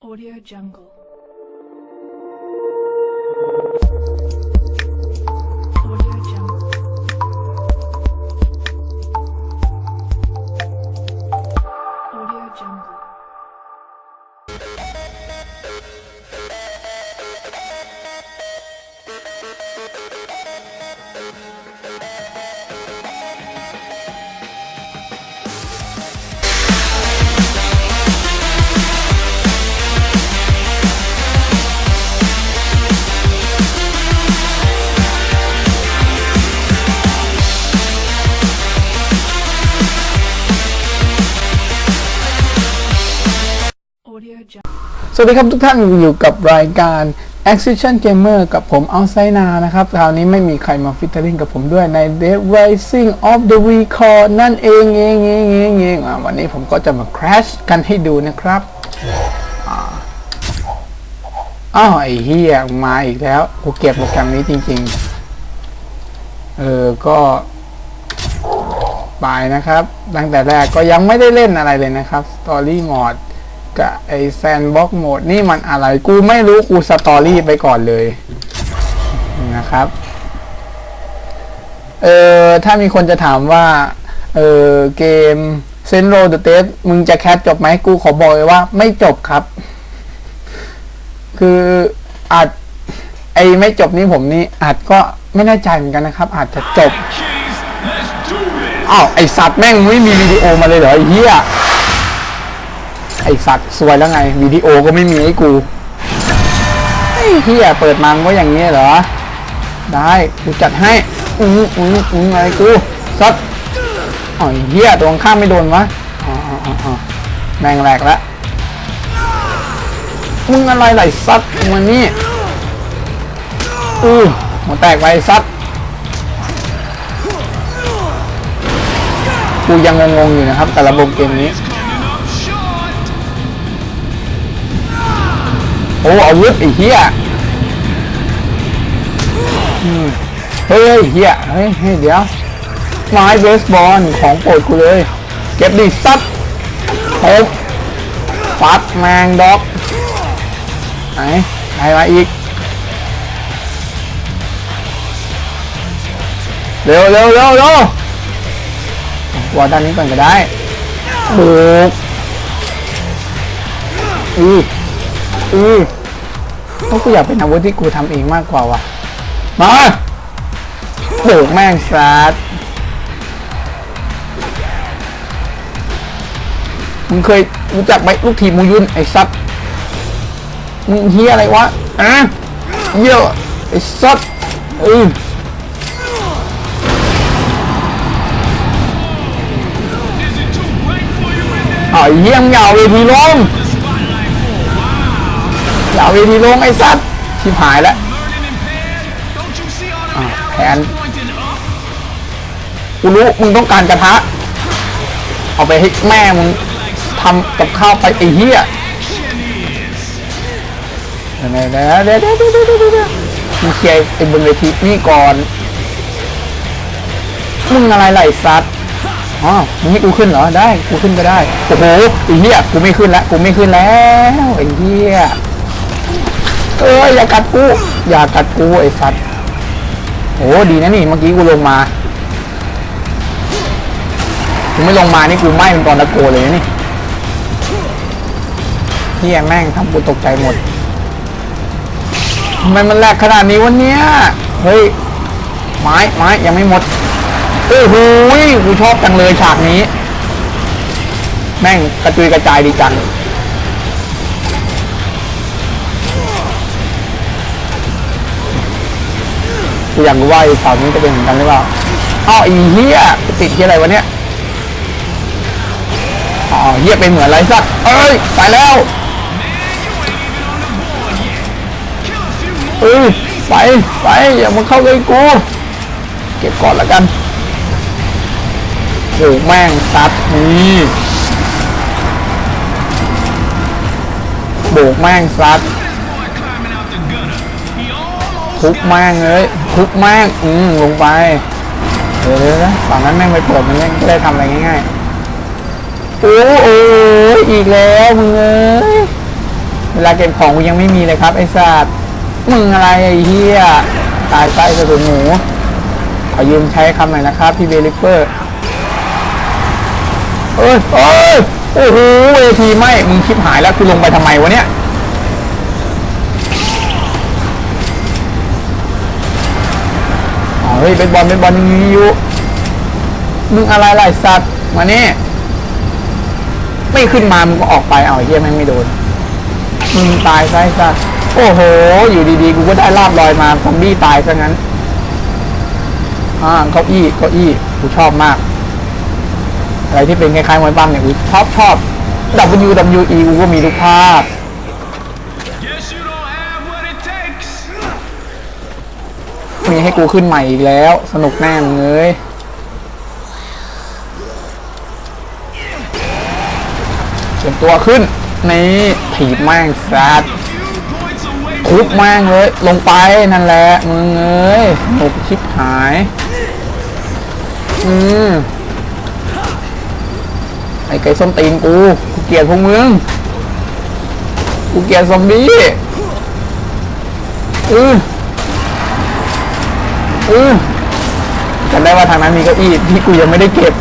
Audio Jungle. สวัสดีครับทุกท่านอยู่กับรายการ Action Gamer กับผมเอาไซนานะครับ คราวนี้ไม่มีใครมาฟิตเตอร์ลิงกับผมด้วยใน Dead Rising of the Record นั่นเองเองเองเองเองวันนี้ผมก็จะมา crash กันให้ดูนะครับอ้าวไอ้เฮียมาอีกแล้วกูเก็บโปรแกรมนี้จริงๆ เออ ก็บายนะครับ ตั้งแต่แรกก็ยังไม่ได้เล่นอะไรเลยนะครับ Story Mode กับไอแซนบ็อกโหมดนี่มันอะไรกูไม่รู้กูสตอรี่ไปก่อนเลยนะครับ เออถ้ามีคนจะถามว่า เออเกมเซนโรเดอะเตสมึงจะแคสจบไหมกูขอบอกเลยว่าไม่จบครับ คืออาจไอไม่จบนี่ผมนี่อาจก็ไม่แน่ใจเหมือนกันนะครับ อาจจะจบ Let's do this! อ้าวไอสัตว์แม่งไม่มีวิดีโอมาเลยเหรอไอ้เหี้ย ไอสัตว์สวยแล้วไงวิดีโอก็ไม่มีให้กูเหี้ยเปิดมันก็อย่างนี้เหรอ ได้กูจัดให้อืออืออืออะไรกูซัดอ๋อไอ้เหี้ยตรงข้ามไม่โดนวะอ๋ออ๋ออ๋อแมงแหลกแล้วมึงอะไรไหลซัดมันนี่อือหัวแตกไปซัดกูยังงงๆอยู่นะครับแต่ระบบเกมนี้ โอ้อาวุธไอ้เหี้ยเฮ้ยเหี้ยเฮ้ยเดี๋ยวไม้เบสบอลของโปรดกูเลย เก็บดิซัดโอ้ฟัดแมงด็อกไหนไหนมาอีก เร็วเร็วเร็วเร็ววาด้านนี้ก่อนก็ได้บุกอือ อือพวกกูอยากเป็นอาวุธที่กูทำเองมากกว่าว่ะ มาโบกแม่งซัดมึงเคยรู้จักไหมลูกทีมมูยุนไอ้ซัดมึงเฮียอะไรวะอะเยอะไอ้ซัดอือ Is it too bright for you in there? อ่าเยี่ยมงยาวเวทีลง อย่าเวทีลงไอ้สัตว์ชิบหายแล้วแขนกูรู้มึงต้องการกระทะ เอาไปให้แม่มึงทำกับข้าวไปไอ้เหี้ยเดี๋ยวเดี๋ยวเดี๋ยวเดี๋ยวเดี๋ยวมึงเคลียร์ไอ้บนเวทีนี่ก่อนมึงอะไรไหลซัดอ๋อมึงให้กูขึ้นเหรอ ได้ กูขึ้นก็ได้ โอ้โหไอ้เหี้ย กูไม่ขึ้นแล้ว กูไม่ขึ้นแล้วไอ้เหี้ย เอ้ยอย่ากัดกู อย่ากัดกูไอ้สัตว์โอ้ดีนะนี่เมื่อกี้กูลงมากูไม่ลงมานี่กูไหม้เป็นตอนตะโกเลยนะนี่เฮียแม่งทำกูตกใจหมดทำไมมันแหลกขนาดนี้วะเนี่ยเฮ้ยไม้ไม้ยังไม่หมดโอ้โหยกูชอบจังเลยฉากนี้ แม่งกระจุยกระจายดีจัง อยากรู้ว่าไอ้เสานี้จะเป็นเหมือนกันหรือเปล่าอ้าวไอ้เหี้ยติดที่อะไรวะเนี่ยอ๋อเหี้ยเป็นเหมือนไรสักเอ้ยตายแล้วเอ้ยไปไปอย่ามาเข้าใกล้กูเก็บก่อนละกันโอ้แม่งซัดนี่โบกแม่งซัด ทุบแม่งเลยทุบแม่งอืมลงไปเดี๋ยวนะฝั่งนั้นแม่งไปเปิดมันแม่งก็ได้ทำอะไรง่ายๆโอ้โอ้อีกแล้วมึงเอ้ยเวลาเก็บของกูยังไม่มีเลยครับไอ้สัตว์มึงอะไรไอ้เหี้ยตายไปกระสุนหมูขอยืมใช้คำหน่อยนะครับพี่เบลิเฟอร์เอ้ยเอ้ยโอ้โหเวทีไหมมึงชิบหายแล้วกูลงไปทำไมวะเนี่ย อ๋อ เฮ้ยเป็นบอลเป็นบอลยังมีอยู่มึงอะไรไอ้สัตว์มานี่ไม่ขึ้นมามึงก็ออกไปเอาเหี้ยแม่งไม่โดนมึงตายซะไอ้สัตว์โอ้โห อยู่ดีๆ กูก็ได้ลาบลอยมาซอมบี้ตายซะงั้นอ่าเก้าอี้เก้าอี้กูชอบมาก อะไรที่เป็นคล้ายๆมวยปั้มเนี่ยกูชอบชอบ WWE กูก็มีทุกภาค มีให้กูขึ้นใหม่อีกแล้ว สนุกแน่มึงเอ้ยเตรียมตัวขึ้น นี่ถีบแม่งซัดทุบแม่งเลย ลงไปนั่นแหละ มึงเอ้ยสนุกชิบหาย อืมไอ้ไก่ส้มตีนกู กูเกลียดพวกมึง กูเกลียดซอมบี้อือ อือจำได้ว่าทางนั้นมีเก้าอี้ที่กูยังไม่ได้เก็บ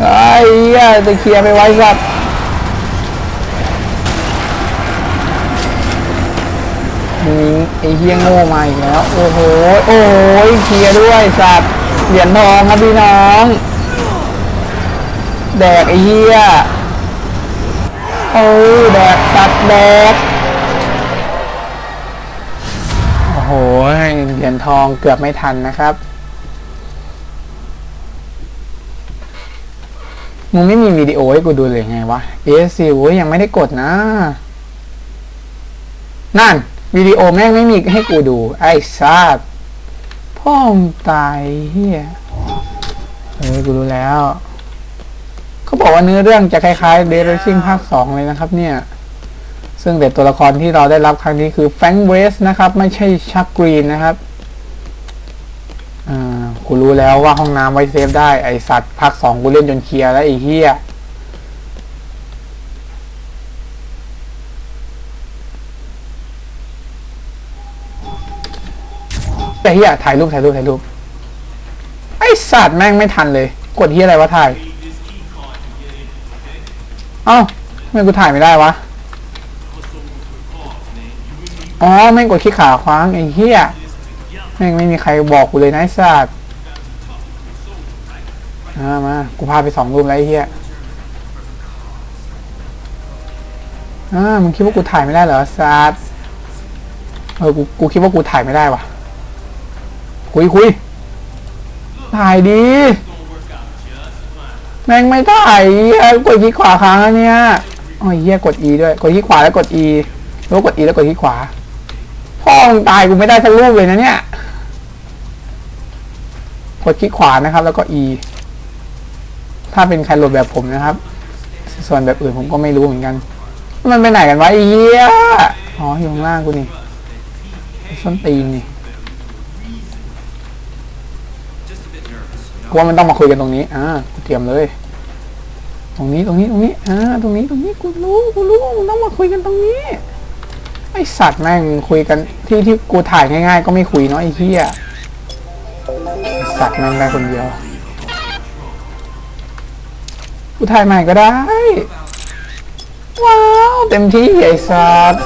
ไอ้เหี้ยจะเคลียร์ไปไว้สัตว์มีไอ้เฮียงโง่มาอีกแล้ว โอ้โห โอ้ยเคลียร์ด้วยสัตว์เหรียญทองครับพี่น้อง แดกไอ้เฮียโอ้ยแดกสัตว์แดก โอ้โหเหรียญทองเกือบไม่ทันนะครับ มึงไม่มีวิดีโอให้กูดูเลยไงวะ ASC โอ้ยยังไม่ได้กดนะ นั่นวิดีโอแม่งไม่มีให้กูดู ไอ้ซาดพ่อมตายเฮียเออกูรู้แล้ว เขาบอกว่าเนื้อเรื่องจะคล้ายๆ Dead Rising ภาค2เลยนะครับเนี่ย ซึ่งแต่ตัวละครที่เราได้รับครั้งนี้คือแฟงเวสนะครับ ไม่ใช่ชักกรีนนะครับอ่ากูรู้แล้วว่าห้องน้ำไว้เซฟได้ไอสัตว์ภาคสองกูเล่นจนเคลียร์แล้วไอเหี้ยแต่เหี้ยถ่ายรูปถ่ายรูปถ่ายรูปไอสัตว์แม่งไม่ทันเลย กดเหี้ยอะไรวะถ่าย เอ้าทำไมกูถ่ายไม่ได้วะ อ๋อแม่งกดขี้ขาคว้างไอ้เหี้ยแม่งไม่มีใครบอกกูเลยนะไอ้สัตว์มามากูพาไปสองรูมแล้วไอ้เหี้ยอ่ามึงคิดว่ากูถ่ายไม่ได้เหรอสัตว์เออกูกูคิดว่ากูถ่ายไม่ได้วะคุยคุยถ่ายดีแม่งไม่ได้ไอ้กดคลิกขวาค้างเนี่ยอ๋อเหี้ยกด E ด้วย กดคลิกขวาแล้วกด E แล้วกด E แล้วกดคลิกขวาพ่อ มึงตายกูไม่ได้สักรูปเลยนะเนี่ย กดคลิกขวานะครับ แล้วก็ E ถ้าเป็นใครโหลดแบบผมนะครับ ส่วนแบบอื่นผมก็ไม่รู้เหมือนกัน มันไปไหนกันวะไอ้เหี้ยอ๋ออยู่ข้างล่างกูนี่ส้นตีนนี่กูว่ามันต้องมาคุยกันตรงนี้ อ่า กูเตรียมเลย ตรงนี้ ตรงนี้ ตรงนี้ อ่า ตรงนี้ ตรงนี้ กูรู้ กูรู้ มันต้องมาคุยกันตรงนี้ ไอสัตว์แม่งคุยกันที่ที่กูถ่ายง่ายๆ ก็ไม่คุยเนาะไอ้เหี้ยไอ้สัตว์แม่งได้คนเดียว กูถ่ายใหม่ก็ได้ ว้าว เต็มที่ไอ้สัตว์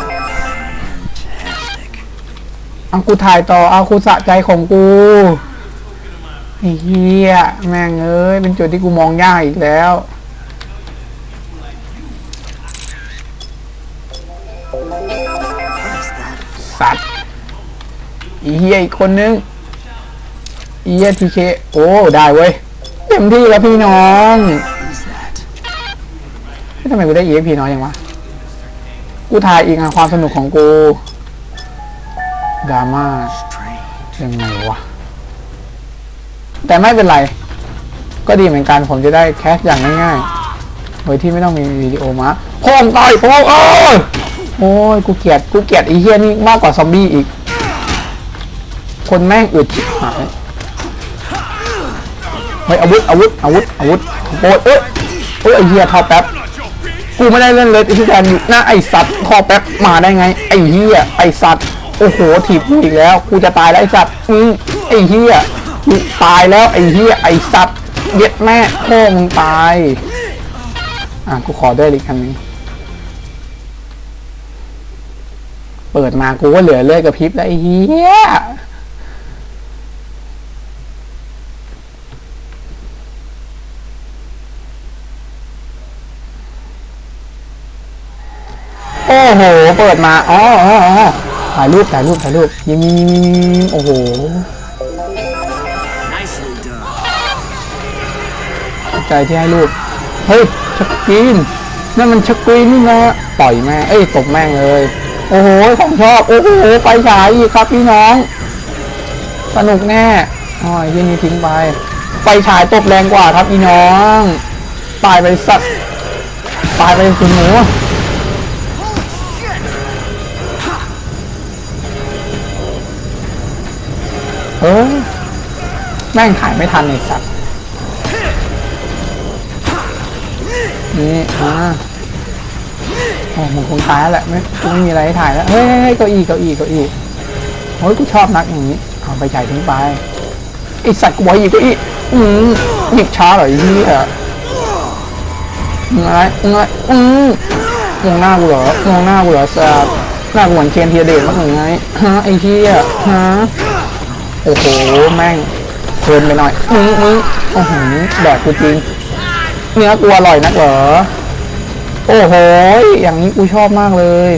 เอากูถ่ายต่อเอากูสะใจของกูไอ้เหี้ยแม่งเอ้ยเป็นจุดที่กูมองยากอีกแล้ว อีเฮียอีกคนนึงอีเฮียทีเค โอ้ ได้เว้ย เต็มที่แล้วพี่น้องทำไมกูได้ EXP น้อยอยังวะ กูถ่ายอีกอะความสนุกของกูดราม่ายังไงวะ แต่ไม่เป็นไร ก็ดีเหมือนกันผมจะได้แคสอย่างง่ายๆ โดยที่ไม่ต้องมีวิดีโอมาพ่องต่อยพ่องโอ้ยโอ้ยกูเกลียดกูเกลียดไอีเฮียนี่มากกว่าซอมบี้อีก คนแม่งอึดชิบหายเฮ้ยอาวุธอาวุธอาวุธอาวุธโอ้ยเอ้ยเอ้ยไอเฮียทอแป๊บกูไม่ได้เล่นเลดที่แทนอยู่หน้าไอสัตว์คอแป๊บมาได้ไง ไอเฮียไอสัตว์โอ้โหถีบกูอีกแล้วกูจะตายแล้วไอสัตว์อืมไอเฮียตายแล้วไอเฮียไอสัตว์เย็ดแม่พ่อมึงตายอะกูขอได้วยอีกคำนึงเปิดมากูก็เหลือเลือดกับพริบแล้วไอ้เหี้ย โอ้โห เปิดมาอ๋ออ๋ออ๋อถ่ายรูปถ่ายรูปถ่ายรูปยิ้มโอ้โหใจที่ให้รูป เฮ้ยชักกีนนั่นมันชักกีนนี่นะป่อยแม่เอ้ยตบแม่งเลย โอ้โหของชอบ โอ้โห ไฟฉายอีกครับพี่น้อง สนุกแน่อ๋อไอ้ที่นี่ทิ้งไป ไฟฉายตบแรงกว่าครับพี่น้อง ตายไปสัตว์ตายไปคุณหนู เออแม่งถ่ายไม่ทันไอ้สัตว์นี่อ่าโอ้มึงคงตายแล้วแหละไม่ไม่มีอะไรให้ถ่ายแล้วเฮ้ยเฮ้ยเก้าอี้เก้าอี้เก้าอี้โอ้ยกูชอบนักอย่างนี้เอาไปจ่ายทิ้งไปไอสัตว์กูบอกอีกเก้าอี้อืมหยิบช้าเหรอไอ้เหี้ยมึงอะไรมึงอะไรอืมมองหน้ากูเหรอมองหน้ากูเหรอสัตว์หน้ากูเหมือนเคนเทียเดชมากหรือไงฮะไอ้เหี้ยฮะ โอ้โหแม่งเพลินไปหน่อยมึงมึงโอ้โหแดกกูจริง เนื้อกูอร่อยนักเหรอ โอ้โห อย่างนี้กูชอบมากเลย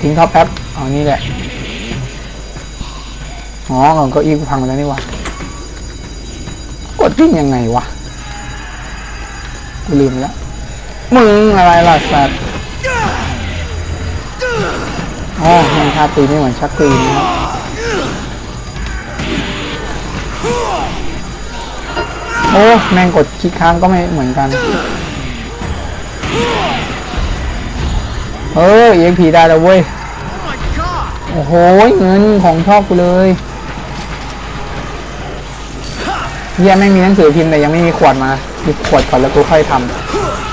ทิ้งท็อปแป๊บเอานี่แหละอ๋อเงินเก็อีกูพังไปแล้วนี่วะกดทิ้งยังไงวะกูลืมไปแล้วมึงอะไรล่ะสัตว์อ๋อมันชาตีไม่เหมือนชักตีนะครับ โอ้ แม่งกดคลิกค้างก็ไม่เหมือนกัน เออ EXP ได้แล้วเว้ย โอ้โห เงินของชอบกูเลยเฮียไม่มีหนังสือพิมพ์แต่ยังไม่มีขวดมามีขวดก่อนแล้วกูค่อยท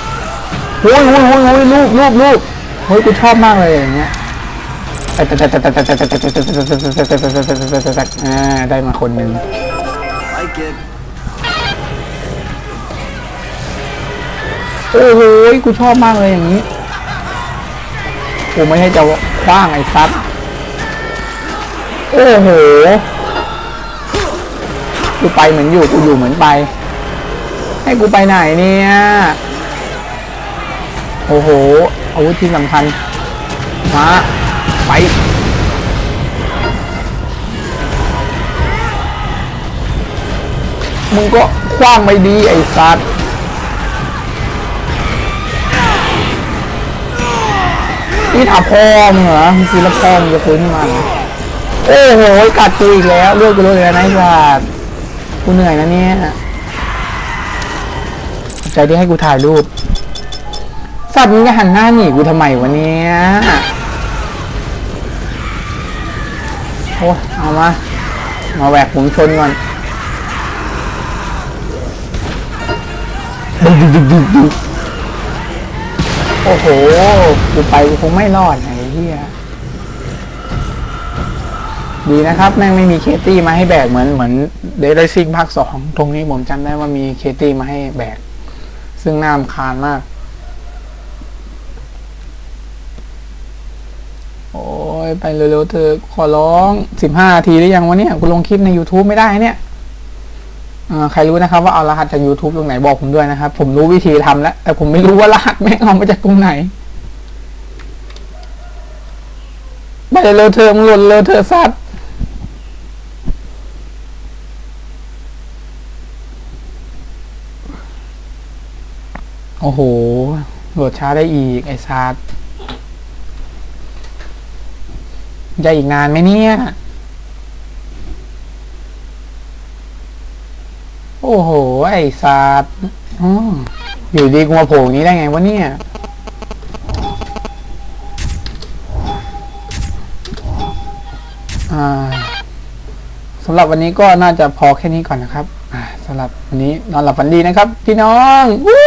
ำโอ้ยโอ้ยโอ้ยโอ้ยรูปรูปรูปเฮ้ยกูชอบมากเลยอย่างเงี้ยอ่าได้มาคนหนึ่ง โอ้โหกูชอบมากเลยอย่างนี้กูไม่ให้จะคว้างไอ้ซัดโอ้โหกูไปเหมือนอยู่กูอยู่เหมือนไป ให้กูไปไหนเนี่ยโอ้โหอาวุธที่สำคัญมาไปมึงก็คว้างไม่ดีไอ้ซัด นี่ถามพ่อมึงเหรอมึงคือล้วพ่อมึงจะฟื้นขึ้นมาเหรอโอ้โหกัดกูอีกแล้วเลือดกูเลยแล้วนะไอ้สัตว์กูเหนื่อยนะเนี่ยใจที่ให้กูถ่ายรูปสัตว์มึงจะหันหน้าหนีกูทำไมวะเนี่ยโอ้เอามา มาแหวกผมชนก่อนดึกดึกดึกดึกดึก โอ้โห กูไปกูคงไม่รอดไอ้เหี้ย ดีนะครับ แม่งไม่มีเคตี้มาให้แบกเหมือนเหมือนเดรซิ่งภาคสองตรงนี้ผมจำได้ว่ามีเคตี้มาให้แบก ซึ่งน่ารำคาญมาก โอ้ย ไปเร็วๆเธอขอร้องสิบห้าทีหรือยังวะเนี่ยกูลงคลิปใน YouTube ไม่ได้เนี่ย ใครรู้นะครับว่าเอารหัสจาก YouTube ตรงไหนบอกผมด้วยนะครับ ผมรู้วิธีทำแล้ว แต่ผมไม่รู้ว่ารหัสแม่งเอามาจากตรงไหนไปเลอเทอมหล่นเลอเทอสัตว์โอ้โหโหลดช้าได้อีก ไอ้สัตว์จะอีกนานไหมเนี่ย โอ้โห ไอ้สัตว์อยู่ดีกูมาโผล่อย่างนี้ได้ไงวะเนี่ย สำหรับวันนี้ก็น่าจะพอแค่นี้ก่อนนะครับสำหรับวันนี้นอนหลับฝันดีนะครับ พี่น้องวู้